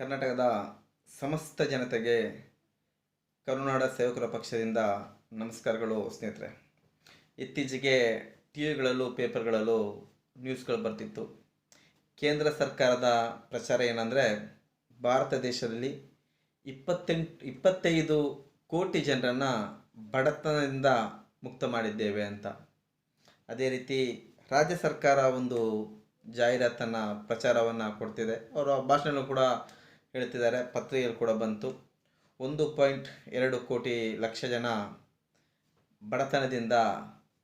ಕರ್ನಾಟಕದ ಸಮಸ್ತ ಜನತೆಗೆ ಕರುನಾಡ ಸೇವಕರ ಪಕ್ಷದಿಂದ ನಮಸ್ಕಾರಗಳು ಸ್ನೇಹಿತರೆ. ಇತ್ತೀಚೆಗೆ ಟಿ ವಿಗಳಲ್ಲೂ ಪೇಪರ್ಗಳಲ್ಲೂ ನ್ಯೂಸ್ಗಳು ಬರ್ತಿತ್ತು. ಕೇಂದ್ರ ಸರ್ಕಾರದ ಪ್ರಚಾರ ಏನಂದರೆ ಭಾರತ ದೇಶದಲ್ಲಿ ಇಪ್ಪತ್ತೆಂಟು, ಇಪ್ಪತ್ತೈದು ಕೋಟಿ ಜನರನ್ನು ಬಡತನದಿಂದ ಮುಕ್ತ ಮಾಡಿದ್ದೇವೆ ಅಂತ. ಅದೇ ರೀತಿ ರಾಜ್ಯ ಸರ್ಕಾರ ಒಂದು ಜಾಹೀರಾತನ್ನು ಪ್ರಚಾರವನ್ನು ಕೊಡ್ತಿದೆ. ಅವರ ಭಾಷಣ ಕೂಡ ಹೇಳ್ತಿದ್ದಾರೆ. ಪತ್ರಿಕೆಯಲ್ಲಿ ಕೂಡ ಬಂತು. ಒಂದು ಪಾಯಿಂಟ್ ಎರಡು ಕೋಟಿ ಲಕ್ಷ ಜನ ಬಡತನದಿಂದ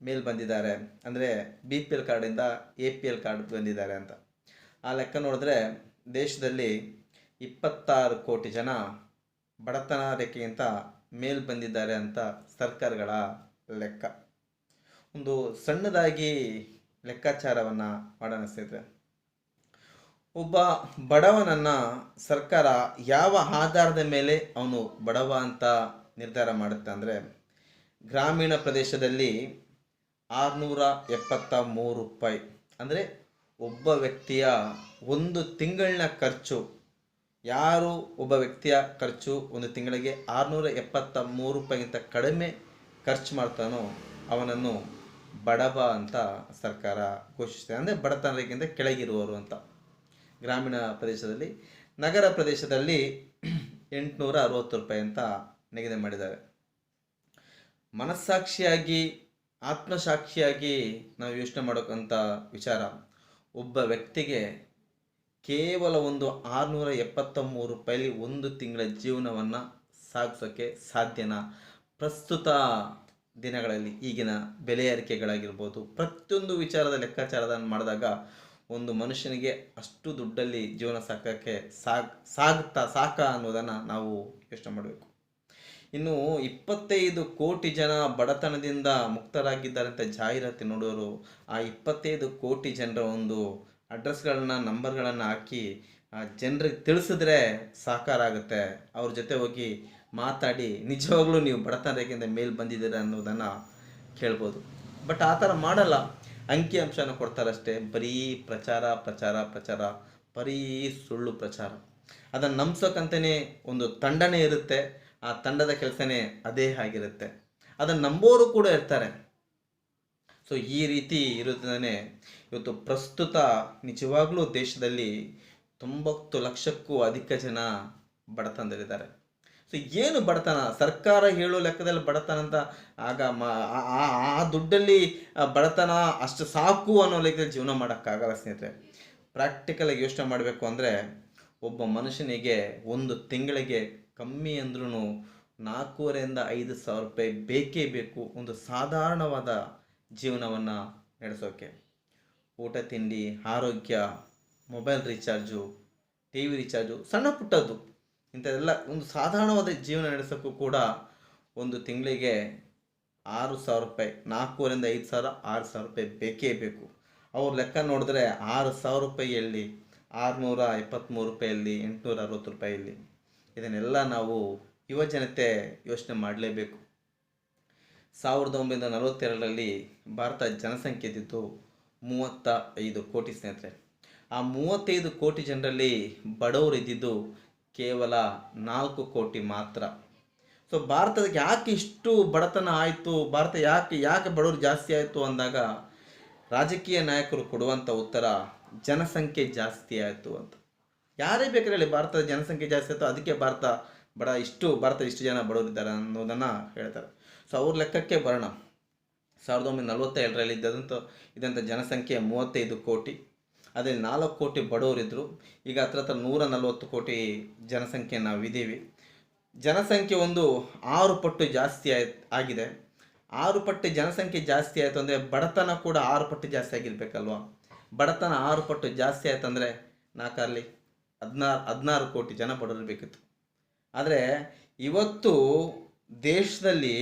ಮೇಲ್ ಬಂದಿದ್ದಾರೆ. ಅಂದರೆ ಬಿ ಪಿ ಎಲ್ ಕಾರ್ಡಿಂದ ಎ ಪಿ ಎಲ್ ಕಾರ್ಡ್ ಬಂದಿದ್ದಾರೆ ಅಂತ. ಆ ಲೆಕ್ಕ ನೋಡಿದ್ರೆ ದೇಶದಲ್ಲಿ ಇಪ್ಪತ್ತಾರು ಕೋಟಿ ಜನ ಬಡತನ ರೇಖೆಗಿಂತ ಮೇಲ್ ಬಂದಿದ್ದಾರೆ ಅಂತ ಸರ್ಕಾರಗಳ ಲೆಕ್ಕ. ಒಂದು ಸಣ್ಣದಾಗಿ ಲೆಕ್ಕಾಚಾರವನ್ನು ಮಾಡೋಣ ಸ್ನೇಹಿತರೆ. ಒಬ್ಬ ಬಡವನನ್ನು ಸರ್ಕಾರ ಯಾವ ಆಧಾರದ ಮೇಲೆ ಅವನು ಬಡವ ಅಂತ ನಿರ್ಧಾರ ಮಾಡುತ್ತೆ ಅಂದರೆ ಗ್ರಾಮೀಣ ಪ್ರದೇಶದಲ್ಲಿ ಆರುನೂರ ಎಪ್ಪತ್ತ ಮೂರು ರೂಪಾಯಿ. ಅಂದರೆ ಒಬ್ಬ ವ್ಯಕ್ತಿಯ ಒಂದು ತಿಂಗಳಿನ ಖರ್ಚು, ಯಾರು ಒಬ್ಬ ವ್ಯಕ್ತಿಯ ಖರ್ಚು ಒಂದು ತಿಂಗಳಿಗೆ ಆರುನೂರ ಎಪ್ಪತ್ತ ಮೂರು ರೂಪಾಯಿಗಿಂತ ಕಡಿಮೆ ಖರ್ಚು ಮಾಡ್ತಾನೋ ಅವನನ್ನು ಬಡವ ಅಂತ ಸರ್ಕಾರ ಘೋಷಿಸಿದೆ ಅಂದರೆ ಬಡತನ ರೇಖೆಯಿಂದ ಕೆಳಗಿರುವವರು ಅಂತ. ಗ್ರಾಮೀಣ ಪ್ರದೇಶದಲ್ಲಿ, ನಗರ ಪ್ರದೇಶದಲ್ಲಿ ಎಂಟುನೂರ ಅರವತ್ತು ರೂಪಾಯಿ ಅಂತ ನಿಗದಿ ಮಾಡಿದ್ದಾರೆ. ಮನಸ್ಸಾಕ್ಷಿಯಾಗಿ, ಆತ್ಮಸಾಕ್ಷಿಯಾಗಿ ನಾವು ಯೋಚನೆ ಮಾಡೋಕ್ಕಂಥ ವಿಚಾರ. ಒಬ್ಬ ವ್ಯಕ್ತಿಗೆ ಕೇವಲ ಒಂದು ಆರುನೂರ ಎಪ್ಪತ್ತ ಮೂರು ಒಂದು ತಿಂಗಳ ಜೀವನವನ್ನು ಸಾಗಿಸೋಕ್ಕೆ ಸಾಧ್ಯನಾ? ಪ್ರಸ್ತುತ ದಿನಗಳಲ್ಲಿ ಈಗಿನ ಬೆಲೆ ಏರಿಕೆಗಳಾಗಿರ್ಬೋದು, ಪ್ರತಿಯೊಂದು ವಿಚಾರದ ಲೆಕ್ಕಾಚಾರವನ್ನು ಮಾಡಿದಾಗ ಒಂದು ಮನುಷ್ಯನಿಗೆ ಅಷ್ಟು ದುಡ್ಡಲ್ಲಿ ಜೀವನ ಸಾಕೋಕ್ಕೆ ಸಾಗ್, ಸಾಗ್ತಾ, ಸಾಕ ಅನ್ನೋದನ್ನು ನಾವು ಯೋಚನೆ ಮಾಡಬೇಕು. ಇನ್ನು ಇಪ್ಪತ್ತೈದು ಕೋಟಿ ಜನ ಬಡತನದಿಂದ ಮುಕ್ತರಾಗಿದ್ದಾರೆ ಅಂತ ಜಾಹೀರಾತು ನೋಡೋರು, ಆ ಇಪ್ಪತ್ತೈದು ಕೋಟಿ ಜನರ ಒಂದು ಅಡ್ರೆಸ್ಗಳನ್ನ, ನಂಬರ್ಗಳನ್ನು ಹಾಕಿ, ಆ ಜನರಿಗೆ ತಿಳಿಸಿದ್ರೆ ಸಾಕಾರ ಆಗುತ್ತೆ ಅವ್ರ ಜೊತೆ ಹೋಗಿ ಮಾತಾಡಿ, ನಿಜವಾಗ್ಲೂ ನೀವು ಬಡತನ ರೇಖೆಯಿಂದ ಮೇಲೆ ಬಂದಿದ್ದೀರ ಅನ್ನೋದನ್ನು ಕೇಳ್ಬೋದು. ಬಟ್ ಆ ಥರ ಮಾಡಲ್ಲ. ಅಂಕಿ ಅಂಶನ ಕೊಡ್ತಾರಷ್ಟೇ. ಬರೀ ಪ್ರಚಾರ ಪ್ರಚಾರ ಪ್ರಚಾರ, ಬರೀ ಸುಳ್ಳು ಪ್ರಚಾರ. ಅದನ್ನು ನಂಬ್ಸೋಕ್ಕಂತಲೇ ಒಂದು ತಂಡನೇ ಇರುತ್ತೆ. ಆ ತಂಡದ ಕೆಲಸನೇ ಅದೇ ಆಗಿರುತ್ತೆ. ಅದನ್ನು ನಂಬೋರು ಕೂಡ ಇರ್ತಾರೆ. ಸೊ ಈ ರೀತಿ ಇರೋದನ್ನೇ ಇವತ್ತು ಪ್ರಸ್ತುತ ನಿಜವಾಗ್ಲೂ ದೇಶದಲ್ಲಿ ತೊಂಬತ್ತು ಲಕ್ಷಕ್ಕೂ ಅಧಿಕ ಜನ ಬಡತನದಲ್ಲಿದ್ದಾರೆ. ಸೊ ಏನು ಬಡತನ? ಸರ್ಕಾರ ಹೇಳೋ ಲೆಕ್ಕದಲ್ಲಿ ಬಡತನ ಅಂತ ಆಗ ಮ, ಆ- ದುಡ್ಡಲ್ಲಿ ಬಡತನ ಅಷ್ಟು ಸಾಕು ಅನ್ನೋ ಲೆಕ್ಕದಲ್ಲಿ ಜೀವನ ಮಾಡೋಕ್ಕಾಗಲ್ಲ ಸ್ನೇಹಿತರೆ. ಪ್ರಾಕ್ಟಿಕಲಾಗಿ ಯೋಚನೆ ಮಾಡಬೇಕು ಅಂದರೆ ಒಬ್ಬ ಮನುಷ್ಯನಿಗೆ ಒಂದು ತಿಂಗಳಿಗೆ ಕಮ್ಮಿ ಅಂದ್ರೂ ನಾಲ್ಕೂವರೆಯಿಂದ ಐದು ಸಾವಿರ ರೂಪಾಯಿ ಬೇಕೇ ಬೇಕು, ಒಂದು ಸಾಧಾರಣವಾದ ಜೀವನವನ್ನು ನಡೆಸೋಕ್ಕೆ ಊಟ, ತಿಂಡಿ, ಆರೋಗ್ಯ mobile recharge T V recharge ಸಣ್ಣ ಪುಟ್ಟದ್ದು. ಇಂಥದ್ದೆಲ್ಲ ಒಂದು ಸಾಧಾರಣವಾದ ಜೀವನ ನಡೆಸೋಕ್ಕೂ ಕೂಡ ಒಂದು ತಿಂಗಳಿಗೆ ಆರು ಸಾವಿರ ರೂಪಾಯಿ ನಾಲ್ಕೂವರೆಯಿಂದ ಐದು ಸಾವಿರ, ಆರು ಸಾವಿರ ರೂಪಾಯಿ ಬೇಕೇ ಬೇಕು. ಅವ್ರ ಲೆಕ್ಕ ನೋಡಿದ್ರೆ ಆರು ಸಾವಿರ ರೂಪಾಯಿಯಲ್ಲಿ ಆರುನೂರ ಎಪ್ಪತ್ತ್ಮೂರು ರೂಪಾಯಲ್ಲಿ ಎಂಟುನೂರ ಅರವತ್ತು ರೂಪಾಯಿಯಲ್ಲಿ ಇದನ್ನೆಲ್ಲ ನಾವು ಯುವ ಜನತೆ ಯೋಚನೆ ಮಾಡಲೇಬೇಕು. ಸಾವಿರದ ಒಂಬೈನೂರ ನಲವತ್ತೆರಡರಲ್ಲಿ ಭಾರತ ಜನಸಂಖ್ಯೆ ಇದ್ದಿದ್ದು ಮೂವತ್ತ ಐದು ಕೋಟಿ ಸ್ನೇಹಿತರೆ. ಆ ಮೂವತ್ತೈದು ಕೋಟಿ ಜನರಲ್ಲಿ ಬಡವರು ಇದ್ದಿದ್ದು ಕೇವಲ ನಾಲ್ಕು ಕೋಟಿ ಮಾತ್ರ. ಸೊ ಭಾರತಕ್ಕೆ ಯಾಕೆ ಇಷ್ಟು ಬಡತನ ಆಯಿತು? ಭಾರತ ಯಾಕೆ ಯಾಕೆ ಬಡವರು ಜಾಸ್ತಿ ಆಯಿತು ಅಂದಾಗ ರಾಜಕೀಯ ನಾಯಕರು ಕೊಡುವಂಥ ಉತ್ತರ ಜನಸಂಖ್ಯೆ ಜಾಸ್ತಿ ಆಯಿತು ಅಂತ. ಯಾರೇ ಬೇಕಾದ್ರೆ ಹೇಳಿ, ಭಾರತದ ಜನಸಂಖ್ಯೆ ಜಾಸ್ತಿ ಆಯಿತು, ಅದಕ್ಕೆ ಭಾರತ ಬಡ, ಇಷ್ಟು ಭಾರತ, ಇಷ್ಟು ಜನ ಬಡವರಿದ್ದಾರೆ ಅನ್ನೋದನ್ನು ಹೇಳ್ತಾರೆ. ಸೊ ಅವ್ರ ಲೆಕ್ಕಕ್ಕೆ ಬರೋಣ ಸಾವಿರದ ಒಂಬೈನೂರ ನಲವತ್ತೇಳರಲ್ಲಿ ಇದ್ದಂಥ ಇದ್ದಂಥ ಜನಸಂಖ್ಯೆ ಮೂವತ್ತೈದು ಕೋಟಿ. ಅದರಲ್ಲಿ ನಾಲ್ಕು ಕೋಟಿ ಬಡವರಿದ್ದರು ಈಗ ಹತ್ರ ಹತ್ರ ನೂರ ನಲವತ್ತು ಕೋಟಿ ಜನಸಂಖ್ಯೆ ನಾವಿದ್ದೀವಿ. ಜನಸಂಖ್ಯೆ ಒಂದು ಆರು ಪಟ್ಟು ಜಾಸ್ತಿ ಆಯ್, ಆಗಿದೆ. ಆರು ಪಟ್ಟು ಜನಸಂಖ್ಯೆ ಜಾಸ್ತಿ ಆಯಿತು ಅಂದರೆ ಬಡತನ ಕೂಡ ಆರು ಪಟ್ಟು ಜಾಸ್ತಿ ಆಗಿರಬೇಕಲ್ವಾ? ಬಡತನ ಆರು ಪಟ್ಟು ಜಾಸ್ತಿ ಆಯ್ತು ಅಂದರೆ ನಾಲ್ಕರಲ್ಲಿ ಹದಿನಾರು ಹದಿನಾರು ಕೋಟಿ ಜನ ಬಡವರಿಬೇಕಿತ್ತು ಆದರೆ ಇವತ್ತು ದೇಶದಲ್ಲಿ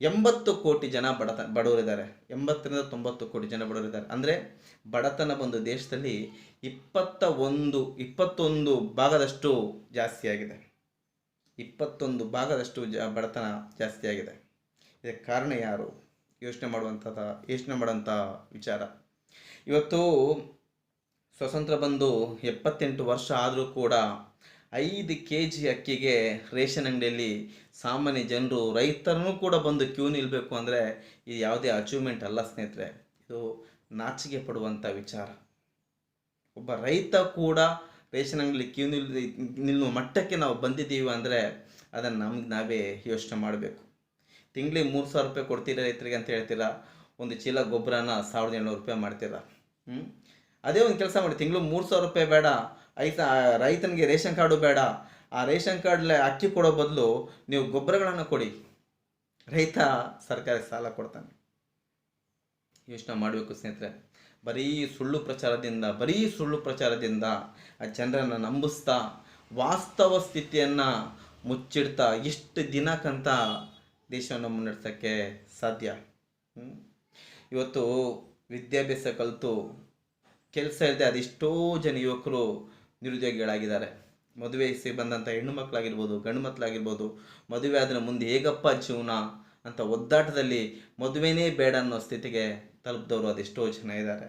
ಎಂಬತ್ತು ಕೋಟಿ ಜನ ಬಡತ, ಬಡವರಿದ್ದಾರೆ. ಎಂಬತ್ತರಿಂದ ತೊಂಬತ್ತು ಕೋಟಿ ಜನ ಬಡವರಿದ್ದಾರೆ. ಅಂದರೆ ಬಡತನ ಬಂದು ದೇಶದಲ್ಲಿ ಇಪ್ಪತ್ತ ಒಂದು ಇಪ್ಪತ್ತೊಂದು ಭಾಗದಷ್ಟು ಜಾಸ್ತಿಯಾಗಿದೆ ಇಪ್ಪತ್ತೊಂದು ಭಾಗದಷ್ಟು ಜ, ಬಡತನ ಜಾಸ್ತಿಯಾಗಿದೆ ಇದಕ್ಕೆ ಕಾರಣ ಯಾರು? ಯೋಚನೆ ಮಾಡುವಂಥದ್ದು ಯೋಚನೆ ಮಾಡುವಂಥ ವಿಚಾರ. ಇವತ್ತು ಸ್ವತಂತ್ರ ಬಂದು ಎಪ್ಪತ್ತೆಂಟು ವರ್ಷ ಆದರೂ ಕೂಡ ಐದು ಕೆ ಜಿ ಅಕ್ಕಿಗೆ ರೇಷನ್ ಅಂಗಡಿಯಲ್ಲಿ ಸಾಮಾನ್ಯ ಜನರು, ರೈತರನ್ನು ಕೂಡ ಬಂದು ಕ್ಯೂ ನಿಲ್ಲಬೇಕು ಅಂದರೆ ಇದು ಯಾವುದೇ ಅಚೀವ್ಮೆಂಟ್ ಅಲ್ಲ ಸ್ನೇಹಿತರೆ. ಇದು ನಾಚಿಕೆ ಪಡುವಂಥ ವಿಚಾರ. ಒಬ್ಬ ರೈತ ಕೂಡ ರೇಷನ್ ಅಂಗಡಿ ಕ್ಯೂ ನಿಲ್ ನಿಲ್ಲುವ ಮಟ್ಟಕ್ಕೆ ನಾವು ಬಂದಿದ್ದೀವಿ ಅಂದರೆ ಅದನ್ನು ನಮ್ಗೆ ನಾವೇ ಯೋಚನೆ ಮಾಡಬೇಕು. ತಿಂಗಳಿಗೆ ಮೂರು ಸಾವಿರ ರೂಪಾಯಿ ಕೊಡ್ತೀರಾ ರೈತರಿಗೆ ಅಂತ ಹೇಳ್ತೀರಾ? ಒಂದು ಚೀಲ ಗೊಬ್ಬರನ ಸಾವಿರದ ಏಳ್ನೂರು ರೂಪಾಯಿ ಮಾಡ್ತೀರಾ? ಹ್ಞೂ ಅದೇ ಒಂದು ಕೆಲಸ ಮಾಡಿ ತಿಂಗಳು ಮೂರು ಸಾವಿರ ರೂಪಾಯಿ ಬೇಡ ಐತ ರೈತನಿಗೆ ರೇಷನ್ ಕಾರ್ಡು ಬೇಡ ಆ ರೇಷನ್ ಕಾರ್ಡ್ಲೆ ಅಕ್ಕಿ ಕೊಡೋ ಬದಲು ನೀವು ಗೊಬ್ಬರಗಳನ್ನು ಕೊಡಿ. ರೈತ ಸರ್ಕಾರಕ್ಕೆ ಸಾಲ ಕೊಡ್ತಾನೆ. ಯೋಚನೆ ಮಾಡಬೇಕು ಸ್ನೇಹಿತರೆ. ಬರೀ ಸುಳ್ಳು ಪ್ರಚಾರದಿಂದ, ಬರೀ ಸುಳ್ಳು ಪ್ರಚಾರದಿಂದ ಆ ಜನರನ್ನು ನಂಬಿಸ್ತಾ, ವಾಸ್ತವ ಸ್ಥಿತಿಯನ್ನು ಮುಚ್ಚಿಡ್ತಾ ಎಷ್ಟು ದಿನಕ್ಕಂತ ದೇಶವನ್ನು ಮುನ್ನಡೆಸೋಕ್ಕೆ ಸಾಧ್ಯ? ಇವತ್ತು ವಿದ್ಯಾಭ್ಯಾಸ ಕಲಿತು ಕೆಲಸ ಇಲ್ಲದೆ ಅದೆಷ್ಟೋ ಜನ ಯುವಕರು ನಿರುದ್ಯೋಗಿಗಳಾಗಿದ್ದಾರೆ. ಮದುವೆ ವಯಸ್ಸಿಗೆ ಬಂದಂಥ ಹೆಣ್ಣು ಮಕ್ಕಳಾಗಿರ್ಬೋದು, ಗಂಡು ಮಕ್ಕಳಾಗಿರ್ಬೋದು, ಮದುವೆ ಆದರೆ ಮುಂದೆ ಹೇಗಪ್ಪ ಜೀವನ ಅಂತ ಒದ್ದಾಟದಲ್ಲಿ ಮದುವೆನೇ ಬೇಡ ಅನ್ನೋ ಸ್ಥಿತಿಗೆ ತಲುಪಿದವರು ಅದೆಷ್ಟೋ ಜನ ಇದ್ದಾರೆ.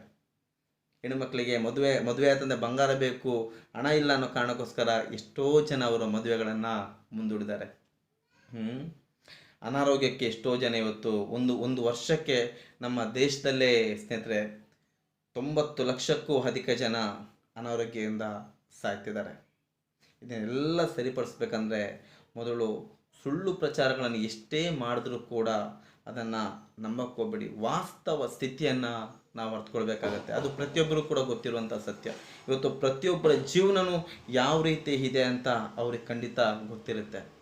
ಹೆಣ್ಣು ಮಕ್ಕಳಿಗೆ ಮದುವೆ ಮದುವೆ ಆಯ್ತಂದ್ರೆ ಬಂಗಾರ ಬೇಕು, ಹಣ ಇಲ್ಲ ಅನ್ನೋ ಕಾರಣಕ್ಕೋಸ್ಕರ ಎಷ್ಟೋ ಜನ ಅವರ ಮದುವೆಗಳನ್ನು ಮುಂದೂಡಿದ್ದಾರೆ. ಹ್ಞೂ ಅನಾರೋಗ್ಯಕ್ಕೆ ಎಷ್ಟೋ ಜನ ಇವತ್ತು ಒಂದು ಒಂದು ವರ್ಷಕ್ಕೆ ನಮ್ಮ ದೇಶದಲ್ಲೇ ಸ್ನೇಹಿತರೆ ತೊಂಬತ್ತು ಲಕ್ಷಕ್ಕೂ ಅಧಿಕ ಜನ ಅನಾರೋಗ್ಯದಿಂದ ಸಾಯ್ತಿದ್ದಾರೆ. ಇದನ್ನೆಲ್ಲ ಸರಿಪಡಿಸ್ಬೇಕಂದ್ರೆ ಮೊದಲು ಸುಳ್ಳು ಪ್ರಚಾರಗಳನ್ನು ಎಷ್ಟೇ ಮಾಡಿದ್ರೂ ಕೂಡ ಅದನ್ನು ನಂಬಕ್ಕೆ ಹೋಗ್ಬೇಡಿ ವಾಸ್ತವ ಸ್ಥಿತಿಯನ್ನು ನಾವು ಅರ್ಥಕೊಳ್ಬೇಕಾಗತ್ತೆ. ಅದು ಪ್ರತಿಯೊಬ್ಬರು ಕೂಡ ಗೊತ್ತಿರುವಂಥ ಸತ್ಯ. ಇವತ್ತು ಪ್ರತಿಯೊಬ್ಬರ ಜೀವನವೂ ಯಾವ ರೀತಿ ಇದೆ ಅಂತ ಅವ್ರಿಗೆ ಖಂಡಿತ ಗೊತ್ತಿರುತ್ತೆ.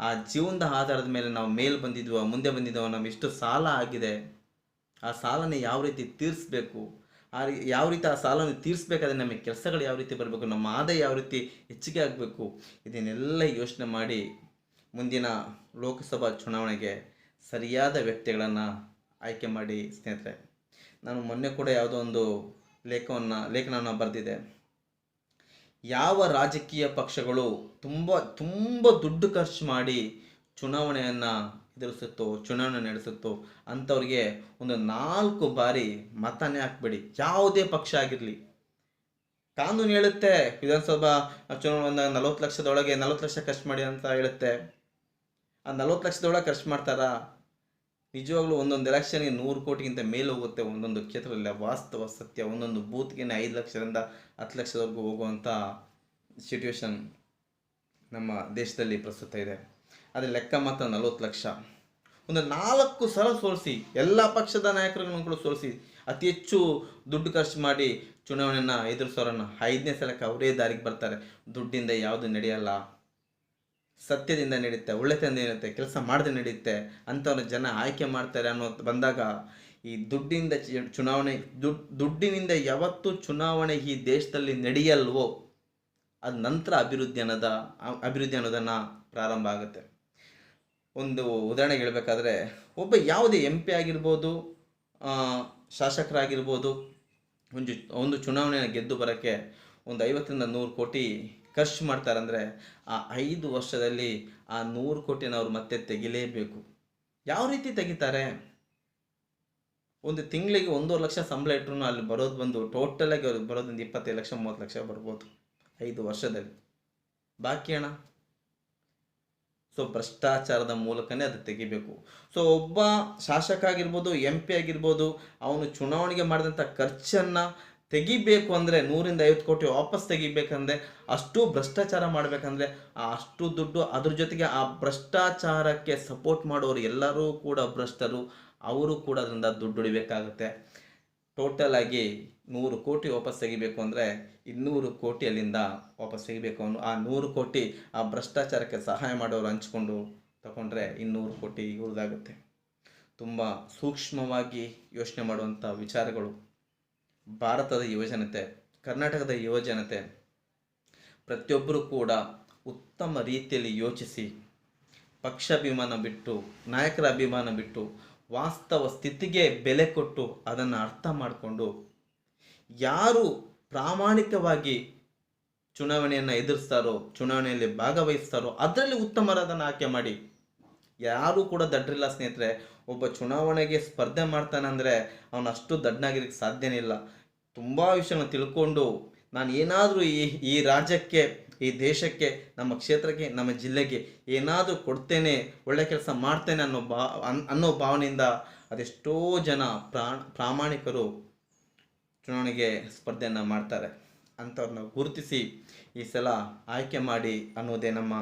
ಆ ಜೀವನದ ಆಧಾರದ ಮೇಲೆ ನಾವು ಮೇಲೆ ಬಂದಿದ್ವೋ, ಮುಂದೆ ಬಂದಿದ್ದೋ ನಮ್ಮ ಎಷ್ಟು ಸಾಲ ಆಗಿದೆ. ಆ ಸಾಲನ ಯಾವ ರೀತಿ ತೀರಿಸ್ಬೇಕು? ಆ ಯಾವ ರೀತಿ ಆ ಸಾಲವನ್ನು ತೀರಿಸಬೇಕಾದ್ರೆ ನಮಗೆ ಕೆಲಸಗಳು ಯಾವ ರೀತಿ ಬರಬೇಕು, ನಮ್ಮ ಆದಾಯ ಯಾವ ರೀತಿ ಹೆಚ್ಚಿಗೆ ಆಗಬೇಕು, ಇದನ್ನೆಲ್ಲ ಯೋಚನೆ ಮಾಡಿ ಮುಂದಿನ ಲೋಕಸಭಾ ಚುನಾವಣೆಗೆ ಸರಿಯಾದ ವ್ಯಕ್ತಿಗಳನ್ನು ಆಯ್ಕೆ ಮಾಡಿ ಸ್ನೇಹಿತರೆ. ನಾನು ಮೊನ್ನೆ ಕೂಡ ಯಾವುದೋ ಒಂದು ಲೇಖವನ್ನು, ಲೇಖನವನ್ನು ಬರೆದಿದೆ ಯಾವ ರಾಜಕೀಯ ಪಕ್ಷಗಳು ತುಂಬ ತುಂಬ ದುಡ್ಡು ಖರ್ಚು ಮಾಡಿ ಚುನಾವಣೆಯನ್ನು ಎದುರಿಸುತ್ತೋ, ಚುನಾವಣೆ ನಡೆಸುತ್ತೋ ಅಂಥವ್ರಿಗೆ ಒಂದು ನಾಲ್ಕು ಬಾರಿ ಮತನೇ ಹಾಕ್ಬೇಡಿ. ಯಾವುದೇ ಪಕ್ಷ ಆಗಿರಲಿ. ಕಾನೂನು ಹೇಳುತ್ತೆ ವಿಧಾನಸಭಾ ಚುನಾವಣೆ ನಲವತ್ತು ಲಕ್ಷದೊಳಗೆ ನಲವತ್ತು ಲಕ್ಷ ಖರ್ಚು ಮಾಡಿ ಅಂತ ಹೇಳುತ್ತೆ. ಆ ನಲವತ್ತು ಲಕ್ಷದೊಳಗೆ ಖರ್ಚು ಮಾಡ್ತಾರಾ? ನಿಜವಾಗ್ಲೂ ಒಂದೊಂದು ಎಲೆಕ್ಷನ್ಗೆ ನೂರು ಕೋಟಿಗಿಂತ ಮೇಲೆ ಹೋಗುತ್ತೆ ಒಂದೊಂದು ಕ್ಷೇತ್ರದಲ್ಲಿ. ವಾಸ್ತವ ಸತ್ಯ. ಒಂದೊಂದು ಬೂತ್ಗೆ ಐದು ಲಕ್ಷದಿಂದ ಹತ್ತು ಲಕ್ಷದವರೆಗೂ ಹೋಗುವಂಥ ಸಿಟ್ಯುವೇಶನ್ ನಮ್ಮ ದೇಶದಲ್ಲಿ ಪ್ರಸ್ತುತ ಇದೆ. ಆದರೆ ಲೆಕ್ಕ ಮಾತ್ರ ನಲವತ್ತು ಲಕ್ಷ. ಒಂದು ನಾಲ್ಕು ಸಲ ಸೋಲಿಸಿ, ಎಲ್ಲ ಪಕ್ಷದ ನಾಯಕರುಗಳನ್ನು ಕೂಡ ಸೋಲಿಸಿ, ಅತಿ ಹೆಚ್ಚು ದುಡ್ಡು ಖರ್ಚು ಮಾಡಿ ಚುನಾವಣೆಯನ್ನು ಎದುರಿಸೋರನ್ನು ಐದನೇ ಸಲಕ್ಕೆ ಅವರೇ ದಾರಿಗೆ ಬರ್ತಾರೆ. ದುಡ್ಡಿಂದ ಯಾವುದು ನಡೆಯಲ್ಲ. ಸತ್ಯದಿಂದ ನಡೆಯುತ್ತೆ, ಒಳ್ಳೆತನದಿಂದ ನಡೆಯುತ್ತೆ, ಕೆಲಸ ಮಾಡದೆ ನಡೆಯುತ್ತೆ, ಅಂಥವ್ರ ಜನ ಆಯ್ಕೆ ಮಾಡ್ತಾರೆ ಅನ್ನೋ ಬಂದಾಗ ಈ ದುಡ್ಡಿಂದ ಚುನಾವಣೆ, ದುಡ್, ದುಡ್ಡಿನಿಂದ ಯಾವತ್ತೂ ಚುನಾವಣೆ ಈ ದೇಶದಲ್ಲಿ ನಡೆಯಲ್ವೋ, ಅದ ನಂತರ ಅಭಿವೃದ್ಧಿ ಅನ್ನೋದ, ಅಭಿವೃದ್ಧಿ ಅನ್ನೋದನ್ನು ಪ್ರಾರಂಭ ಆಗುತ್ತೆ. ಒಂದು ಉದಾಹರಣೆ ಹೇಳಬೇಕಾದ್ರೆ, ಒಬ್ಬ ಯಾವುದೇ ಎಂ ಪಿ ಆಗಿರ್ಬೋದು ಶಾಸಕರಾಗಿರ್ಬೋದು, ಒಂದು ಒಂದು ಚುನಾವಣೆಯನ್ನು ಗೆದ್ದು ಬರೋಕ್ಕೆ ಒಂದು ಐವತ್ತರಿಂದ ನೂರು ಕೋಟಿ ಖರ್ಚು ಮಾಡ್ತಾರಂದರೆ, ಆ ಐದು ವರ್ಷದಲ್ಲಿ ಆ ನೂರು ಕೋಟಿನ ಅವ್ರು ಮತ್ತೆ ತೆಗಿಲೇಬೇಕು. ಯಾವ ರೀತಿ ತೆಗಿತಾರೆ? ಒಂದು ತಿಂಗಳಿಗೆ ಒಂದೂವರೆ ಲಕ್ಷ ಸಂಬಳ ಇಟ್ಟರು ಅಲ್ಲಿ ಬರೋದು ಬಂದು ಟೋಟಲಾಗಿ ಅವ್ರಿಗೆ ಬರೋದೊಂದು ಇಪ್ಪತ್ತೈದು ಲಕ್ಷ, ಮೂವತ್ತು ಲಕ್ಷ ಬರ್ಬೋದು, ಐದು ವರ್ಷದಲ್ಲಿ. ಬಾಕಿ ಹಣ? ಸೊ ಭ್ರಷ್ಟಾಚಾರದ ಮೂಲಕನೇ ಅದು ತೆಗಿಬೇಕು. ಸೊ ಒಬ್ಬ ಶಾಸಕ ಆಗಿರ್ಬೋದು ಎಂ ಪಿ ಆಗಿರ್ಬೋದು, ಅವನು ಚುನಾವಣೆಗೆ ಮಾಡಿದಂಥ ಖರ್ಚನ್ನು ತೆಗಿಬೇಕು ಅಂದರೆ ನೂರಿಂದ ಐವತ್ತು ಕೋಟಿ ವಾಪಸ್ ತೆಗಿಬೇಕಂದ್ರೆ, ಅಷ್ಟು ಭ್ರಷ್ಟಾಚಾರ ಮಾಡಬೇಕಂದ್ರೆ, ಅಷ್ಟು ದುಡ್ಡು ಅದ್ರ ಜೊತೆಗೆ ಆ ಭ್ರಷ್ಟಾಚಾರಕ್ಕೆ ಸಪೋರ್ಟ್ ಮಾಡೋರು ಎಲ್ಲರೂ ಕೂಡ ಭ್ರಷ್ಟರು, ಅವರು ಕೂಡ ಅದರಿಂದ ದುಡ್ಡು ಹೊಡಿಬೇಕಾಗುತ್ತೆ. ಟೋಟಲ್ ಆಗಿ ನೂರು ಕೋಟಿ ವಾಪಸ್ ತೆಗಿಬೇಕು ಅಂದರೆ ಇನ್ನೂರು ಕೋಟಿ ಅಲ್ಲಿಂದ ವಾಪಸ್ ತೆಗಿಬೇಕು. ಅನ್ನೋ ಆ ನೂರು ಕೋಟಿ ಆ ಭ್ರಷ್ಟಾಚಾರಕ್ಕೆ ಸಹಾಯ ಮಾಡೋರು ಹಂಚ್ಕೊಂಡು ತಗೊಂಡ್ರೆ ಇನ್ನೂರು ಕೋಟಿ ಇವ್ರದ್ದಾಗುತ್ತೆ ತುಂಬ ಸೂಕ್ಷ್ಮವಾಗಿ ಯೋಚನೆ ಮಾಡುವಂಥ ವಿಚಾರಗಳು. ಭಾರತದ ಯುವಜನತೆ, ಕರ್ನಾಟಕದ ಯುವಜನತೆ ಪ್ರತಿಯೊಬ್ಬರೂ ಕೂಡ ಉತ್ತಮ ರೀತಿಯಲ್ಲಿ ಯೋಚಿಸಿ ಪಕ್ಷಾಭಿಮಾನ ಬಿಟ್ಟು, ನಾಯಕರ ಅಭಿಮಾನ ಬಿಟ್ಟು ವಾಸ್ತವ ಸ್ಥಿತಿಗೆ ಬೆಲೆ ಕೊಟ್ಟು ಅದನ್ನು ಅರ್ಥ ಮಾಡಿಕೊಂಡು ಯಾರು ಪ್ರಾಮಾಣಿಕವಾಗಿ ಚುನಾವಣೆಯನ್ನು ಎದುರಿಸ್ತಾರೋ, ಚುನಾವಣೆಯಲ್ಲಿ ಭಾಗವಹಿಸ್ತಾರೋ, ಅದರಲ್ಲಿ ಉತ್ತಮರಾದನ್ನು ಆಯ್ಕೆ ಮಾಡಿ. ಯಾರೂ ಕೂಡ ದಡ್ರಿಲ್ಲ ಸ್ನೇಹಿತರೆ, ಒಬ್ಬ ಚುನಾವಣೆಗೆ ಸ್ಪರ್ಧೆ ಮಾಡ್ತಾನಂದರೆ ಅವನು ಅಷ್ಟು ದಡ್ಡನಾಗಿರಕ್ಕೆ ಸಾಧ್ಯನೇ ಇಲ್ಲ. ತುಂಬ ವಿಷಯನ ತಿಳ್ಕೊಂಡು ನಾನು ಏನಾದರೂ ಈ ಈ ರಾಜ್ಯಕ್ಕೆ, ಈ ದೇಶಕ್ಕೆ, ನಮ್ಮ ಕ್ಷೇತ್ರಕ್ಕೆ, ನಮ್ಮ ಜಿಲ್ಲೆಗೆ ಏನಾದರೂ ಕೊಡ್ತೇನೆ, ಒಳ್ಳೆ ಕೆಲಸ ಮಾಡ್ತೇನೆ ಅನ್ನೋ ಭಾವ ಅನ್- ಅನ್ನೋ ಭಾವನೆಯಿಂದ ಅದೆಷ್ಟೋ ಜನ ಪ್ರಾಮಾಣಿಕರು ಚುನಾವಣೆಗೆ ಸ್ಪರ್ಧೆಯನ್ನು ಮಾಡ್ತಾರೆ. ಅಂಥವ್ರನ್ನ ಗುರುತಿಸಿ ಈ ಸಲ ಆಯ್ಕೆ ಮಾಡಿ ಅನ್ನೋದೇ ನಮ್ಮ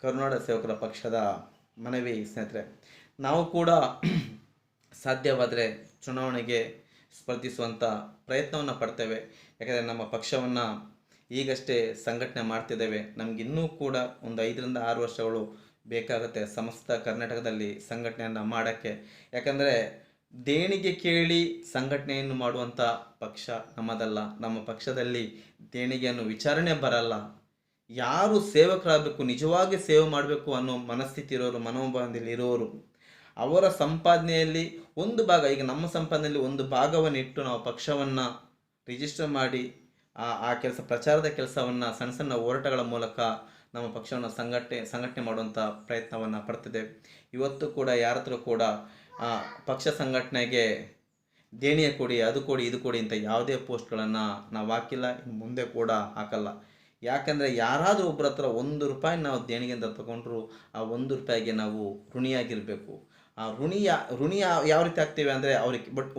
ಕರುನಾಡ ಸೇವಕರ ಪಕ್ಷದ ಮನವಿ ಸ್ನೇಹಿತರೆ. ನಾವು ಕೂಡ ಸಾಧ್ಯವಾದರೆ ಚುನಾವಣೆಗೆ ಸ್ಪರ್ಧಿಸುವಂಥ ಪ್ರಯತ್ನವನ್ನು ಪಡ್ತೇವೆ. ಯಾಕಂದರೆ ನಮ್ಮ ಪಕ್ಷವನ್ನು ಈಗಷ್ಟೇ ಸಂಘಟನೆ ಮಾಡ್ತಿದ್ದೇವೆ. ನಮಗಿನ್ನೂ ಕೂಡ ಒಂದು ಐದರಿಂದ ಆರು ವರ್ಷಗಳು ಬೇಕಾಗುತ್ತೆ ಸಮಸ್ತ ಕರ್ನಾಟಕದಲ್ಲಿ ಸಂಘಟನೆಯನ್ನು ಮಾಡೋಕ್ಕೆ. ಯಾಕಂದರೆ ದೇಣಿಗೆ ಕೇಳಿ ಸಂಘಟನೆಯನ್ನು ಮಾಡುವಂಥ ಪಕ್ಷ ನಮ್ಮದಲ್ಲ. ನಮ್ಮ ಪಕ್ಷದಲ್ಲಿ ದೇಣಿಗೆಯನ್ನು ವಿಚಾರಣೆ ಬರಲ್ಲ. ಯಾರು ಸೇವಕರಾಗಬೇಕು, ನಿಜವಾಗಿ ಸೇವೆ ಮಾಡಬೇಕು ಅನ್ನೋ ಮನಸ್ಥಿತಿ ಇರೋರು ಮನೋಭಾವದಲ್ಲಿ ಇರೋರು ಅವರ ಸಂಪಾದನೆಯಲ್ಲಿ ಒಂದು ಭಾಗ, ಈಗ ನಮ್ಮ ಸಂಪಾದನೆಯಲ್ಲಿ ಒಂದು ಭಾಗವನ್ನು ಇಟ್ಟು ನಾವು ಪಕ್ಷವನ್ನು ರಿಜಿಸ್ಟರ್ ಮಾಡಿ, ಆ ಆ ಕೆಲಸ, ಪ್ರಚಾರದ ಕೆಲಸವನ್ನು ಸಣ್ಣ ಸಣ್ಣ ಹೋರಾಟಗಳ ಮೂಲಕ ನಮ್ಮ ಪಕ್ಷವನ್ನು ಸಂಘಟನೆ ಸಂಘಟನೆ ಮಾಡುವಂಥ ಪ್ರಯತ್ನವನ್ನು ಪಡ್ತಿದೆ ಇವತ್ತು ಕೂಡ ಯಾರ ಹತ್ರ ಕೂಡ ಪಕ್ಷ ಸಂಘಟನೆಗೆ ದೇಣಿಯ ಕೊಡಿ, ಅದು ಕೊಡಿ, ಇದು ಕೊಡಿ ಅಂತ ಯಾವುದೇ ಪೋಸ್ಟ್ಗಳನ್ನು ನಾವು ಹಾಕಿಲ್ಲ ಮುಂದೆ ಕೂಡ ಹಾಕಲ್ಲ. ಯಾಕಂದರೆ ಯಾರಾದರೂ ಒಬ್ಬರ ಹತ್ರ ಒಂದು ರೂಪಾಯಿ ನಾವು ದೇಣಿಗೆ ಅಂತ ತಗೊಂಡ್ರು ಆ ಒಂದು ರೂಪಾಯಿಗೆ ನಾವು ಋಣಿಯಾಗಿರಬೇಕು. ಋಣಿ ಯಾ, ಋಣಿ ಯಾವ ಯಾವ ರೀತಿ ಆಗ್ತೇವೆ ಅಂದರೆ ಅವ್ರಿಗೆ ಬಟ್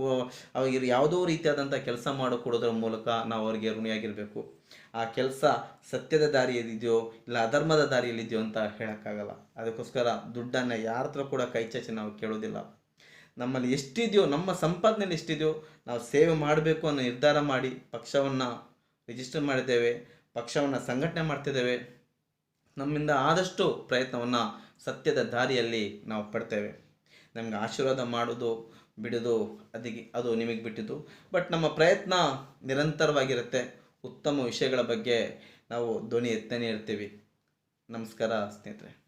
ಅವ್ರಿಗೆ ಯಾವುದೋ ರೀತಿಯಾದಂಥ ಕೆಲಸ ಮಾಡಿಕೊಡೋದ್ರ ಮೂಲಕ ನಾವು ಅವರಿಗೆ ಋಣಿಯಾಗಿರಬೇಕು. ಆ ಕೆಲಸ ಸತ್ಯದ ದಾರಿಯಲ್ಲಿದೆಯೋ, ಇಲ್ಲ ಅಧರ್ಮದ ದಾರಿಯಲ್ಲಿದೆಯೋ ಅಂತ ಹೇಳೋಕ್ಕಾಗಲ್ಲ. ಅದಕ್ಕೋಸ್ಕರ ದುಡ್ಡನ್ನು ಯಾರ ಹತ್ರ ಕೂಡ ಕೈಚಾಚಿ ನಾವು ಕೇಳೋದಿಲ್ಲ. ನಮ್ಮಲ್ಲಿ ಎಷ್ಟಿದೆಯೋ, ನಮ್ಮ ಸಂಪಾದನೆಯಲ್ಲಿ ಎಷ್ಟಿದೆಯೋ, ನಾವು ಸೇವೆ ಮಾಡಬೇಕು ಅನ್ನೋ ನಿರ್ಧಾರ ಮಾಡಿ ಪಕ್ಷವನ್ನು ರಿಜಿಸ್ಟರ್ ಮಾಡಿದ್ದೇವೆ, ಪಕ್ಷವನ್ನು ಸಂಘಟನೆ ಮಾಡ್ತಿದ್ದೇವೆ. ನಮ್ಮಿಂದ ಆದಷ್ಟು ಪ್ರಯತ್ನವನ್ನು ಸತ್ಯದ ದಾರಿಯಲ್ಲಿ ನಾವು ಪಡ್ತೇವೆ. ನಮಗೆ ಆಶೀರ್ವಾದ ಮಾಡೋದು, ಬಿಡೋದು ಅದಕ್ಕೆ ಅದು ನಿಮಗೆ ಬಿಟ್ಟಿದ್ದು ಬಟ್ ನಮ್ಮ ಪ್ರಯತ್ನ ನಿರಂತರವಾಗಿರುತ್ತೆ. ಉತ್ತಮ ವಿಷಯಗಳ ಬಗ್ಗೆ ನಾವು ಧ್ವನಿ ಎತ್ತನೇ ಇರ್ತೀವಿ. ನಮಸ್ಕಾರ ಸ್ನೇಹಿತರೆ.